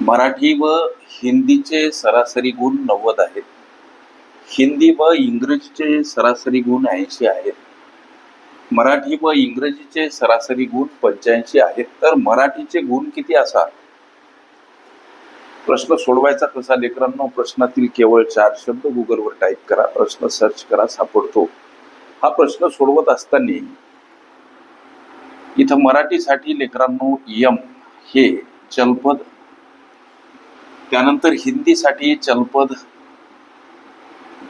मराठी व हिंदीचे सरासरी गुण नव्वद आहेत. हिंदी व इंग्रजीचे सरासरी गुण ऐंशी आहेत. मराठी व इंग्रजीचे सरासरी गुण पंच्याऐंशी आहेत. तर मराठीचे गुण किती असा प्रश्न सोडवायचा कसा लेकरांनो? प्रश्नातील केवळ चार शब्द गुगलवर टाईप करा. प्रश्न सर्च करा सापडतो. हा प्रश्न सोडवत असताना इथं मराठीसाठी लेकरांनो यम हे चलपद त्यानंतर हिंदीसाठी चलपद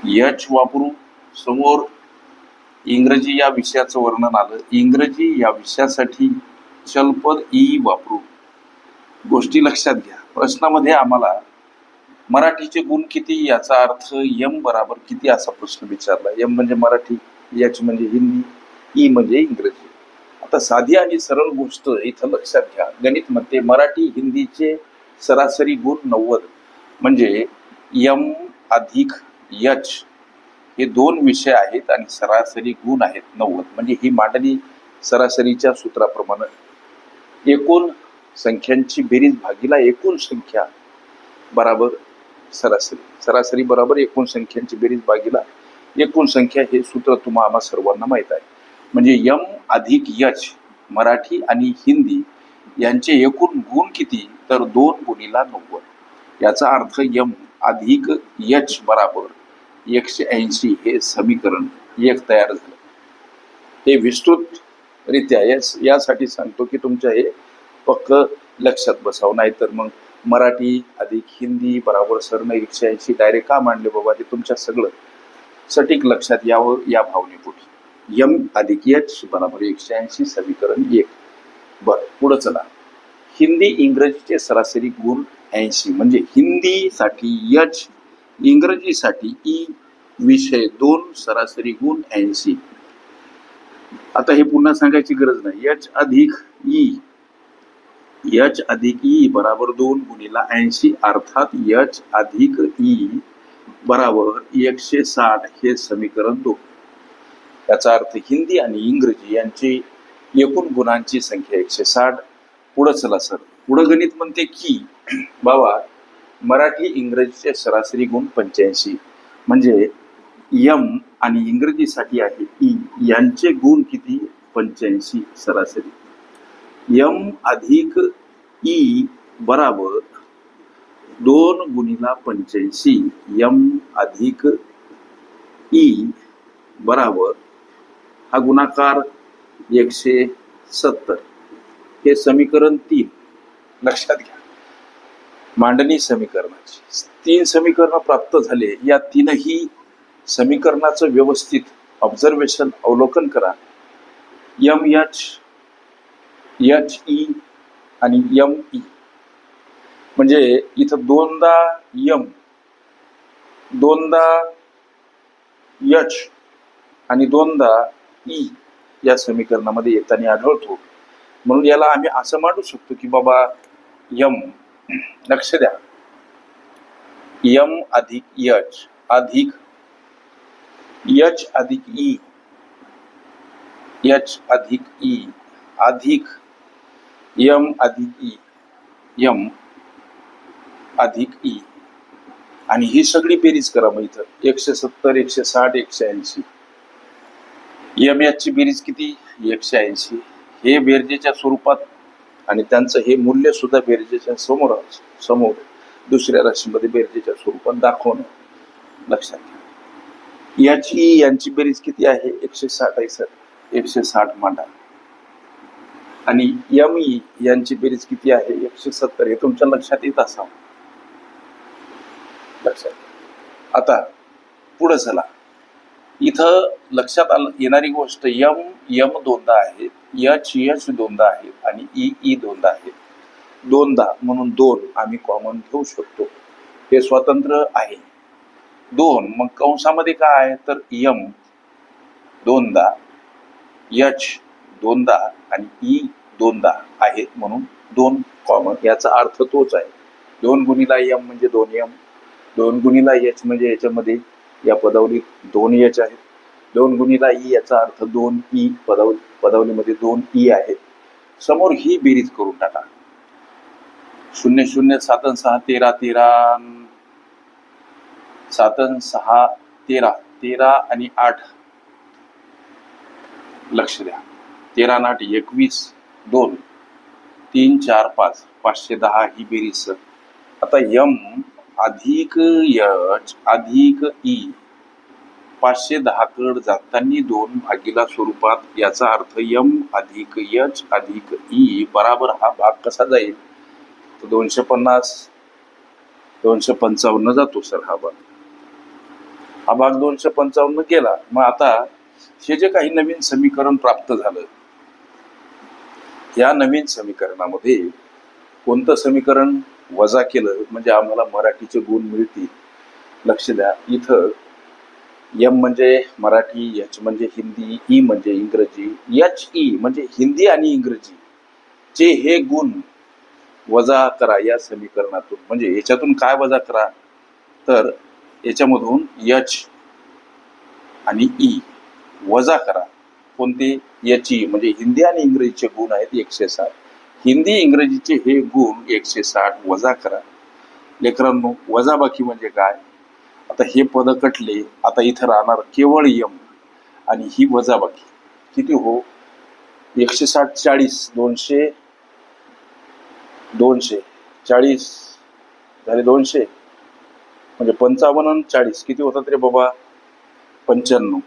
यच वापरू समोर इंग्रजी या विषयाचं वर्णन आलं. इंग्रजी या विषयासाठी चलपद ई वापरू. गोष्टी लक्षात घ्या. प्रश्नामध्ये आम्हाला मराठीचे गुण किती याचा अर्थ यम बराबर किती असा प्रश्न विचारला. यम म्हणजे मराठी यच म्हणजे हिंदी ई म्हणजे इंग्रजी. आता साधी आणि सरळ गोष्ट इथं लक्षात घ्या. गणित मध्ये मराठी हिंदीचे सरासरी गुण नव्वद. म्हणजे यम अधिक यच हे दोन विषय आहेत आणि सरासरी गुण आहेत नव्वद. म्हणजे ही मांडणी सरासरीच्या सूत्राप्रमाणे. एकूण संख्यांची बेरीज भागीला एकूण संख्या बराबर सरासरी. सरासरी बरोबर एकूण संख्यांची बेरीज भागीला एकूण संख्या हे सूत्र तुम्हा आम्हा सर्वांना माहीत आहे. म्हणजे यम अधिक यच मराठी आणि हिंदी यांचे एकूण गुण किती? तर दोन गुणीला नव्वद. याचा अर्थ यम अधिक यच बराबर एकशे ऐंशी हे समीकरण एक तयार झालं. हे विस्तृतरित्या यास यासाठी सांगतो की तुमच्या हे पक्क लक्षात बसावं. नाही तर मग मराठी अधिक हिंदी बराबर सरण एकशे ऐंशी डायरेक्ट का मांडले बाबा? हे तुमच्या सगळं सटीक लक्षात यावं या भावनेपोटी यम अधिक यच बराबर एकशे ऐंशी समीकरण एक. बरं पुढं चला. हिंदी इंग्रजीचे सरासरी गुण ऐंशी म्हणजे हिंदीसाठी यच इंग्रजीसाठी ई विषय दोन सरासरी गुण ऐंशी. आता हे पुन्हा सांगायची गरज नाही. यच अधिक ई. यच अधिक ई बराबर दोन गुणीला ऐंशी अर्थात यच अधिक ई बराबर एकशे साठ हे समीकरण दोन. याचा अर्थ हिंदी आणि इंग्रजी यांची एकूण गुणांची संख्या एकशे साठ. पुढं चला सर. पुढं गणित म्हणते की बाबा मराठी इंग्रजीचे सरासरी गुण पंच्याऐंशी. म्हणजे यम आणि इंग्रजीसाठी आहे ई. यांचे गुण किती? पंच्याऐंशी सरासरी. यम अधिक ई बराबर दोन गुणीला पंच्याऐंशी. यम अधिक ई बराबर हा गुणाकार एकशे सत्तर. हे समीकरण तीन. लक्षात घ्या. मांडणी समीकरणाची. तीन समीकरणं प्राप्त झाले या तीनही समीकरणाचं व्यवस्थित ऑब्झर्वेशन अवलोकन करा. यम यच यच ई आणि यम ई म्हणजे इथं दोनदा यम दोनदा यच आणि दोनदा ई या समीकरणामध्ये येताना आढळतो. म्हणून याला आम्ही असं मांडू शकतो की बाबा यम लक्ष द्या. यम अधिक यच अधिक यच अधिक ई. यच अधिक ई अधिक यम अधिक ई. यम अधिक ई. आणि ही सगळी बेरीज करा मग इथं. एकशे सत्तर एकशे साठ एकशे ऐंशी. यम याची बेरीज किती? एकशे ऐंशी. हे बेरजेच्या स्वरूपात आणि त्यांचं हे मूल्य सुद्धा बेरजेच्या समोर समोर दुसऱ्या राशीमध्ये बेरजेच्या स्वरूपात दाखवणं लक्षात घ्या. याची यांची बेरीज किती आहे? एकशे साठ एकसठ एकशे साठ मांडा. आणि यम ई यांची बेरीज किती आहे? एकशे सत्तर. हे तुमच्या लक्षात येत असावं. लक्षात आता पुढे चला. इथं लक्षात आलं येणारी गोष्ट यम यम दोनदा आहेत यच यच दोनदा आहेत आणि ई ई दोनदा आहेत दोनदा म्हणून दोन आम्ही कॉमन घेऊ शकतो. हे स्वतंत्र आहे. दोन मग कंसामध्ये काय आहे? तर यम दोनदा यच दोनदा आणि ई दोनदा आहेत म्हणून दोन कॉमन याचा अर्थ तोच आहे. दोन गुणीला यम म्हणजे दोन यम दोन गुणीला यच म्हणजे याच्यामध्ये या पदावलीत दोन याच्या आहेत. दोन गुणीला ई e याचा अर्थ दोन ई पदाव पदावलीमध्ये दोन ई आहेत. समोर ही बेरीज करून टाका. शून्य शून्य सातन सहा तेरा तेरा सातन सहा तेरा तेरा आणि आठ. लक्ष द्या. तेरा आठ एकवीस दोन तीन चार पाच पाचशे दहा ही बेरीज. आता यम अधिक यच अधिक ई. पाचशे दहा कड जातानी दोन भागीला स्वरूपात याचा अर्थ यम अधिक यच अधिक ई. बराबर हा भाग कसा जाईल? तर दोनशे पन्नास दोनशे पंचावन्न जातो सर हा भाग. हा भाग दोनशे पंचावन्न गेला. मग आता हे जे काही नवीन समीकरण प्राप्त झालं या नवीन समीकरणामध्ये कोणतं समीकरण? वजा केलं म्हणजे आम्हाला मराठीचे गुण मिळतील. लक्ष द्या. इथं यम म्हणजे मराठी यच म्हणजे हिंदी ई म्हणजे इंग्रजी यच ई म्हणजे हिंदी आणि इंग्रजी. चे हे गुण वजा करा या समीकरणातून. म्हणजे याच्यातून काय वजा करा? तर याच्यामधून यच आणि ई वजा करा. कोणते? याची म्हणजे हिंदी आणि इंग्रजीचे गुण आहेत एकशे सात. हिंदी इंग्रजीचे हे गुण एकशे साठ वजा करा. लेकरांनो वजाबाकी म्हणजे काय? आता हे पद कटले आता इथं राहणार केवळ यम आणि ही वजाबाकी. किती हो? एकशे साठ चाळीस दोनशे दोनशे चाळीस झाले दोनशे. म्हणजे पंचावन्न आणि चाळीस. किती होतात रे बाबा? पंच्याण्णव.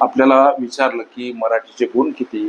आपल्याला विचारलं की मराठीचे गुण किती?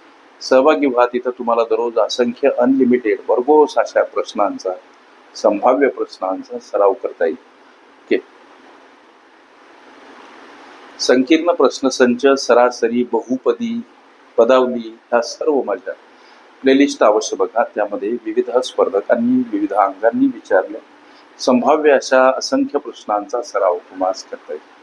सहभागी व्हा. तिथं तुम्हाला दररोज असंख्य अनलिमिटेड भरघोस अशा प्रश्नांचा संभाव्य प्रश्नांचा सराव करता येईल. संकीर्ण प्रश्नसंच सरासरी बहुपदी पदावली ह्या सर्व माझ्या प्लेलिस्ट अवश्य बघा. त्यामध्ये विविध स्पर्धकांनी विविध अंगांनी विचारल्या संभाव्य अशा असंख्य प्रश्नांचा सराव तुम्हाला करता येईल.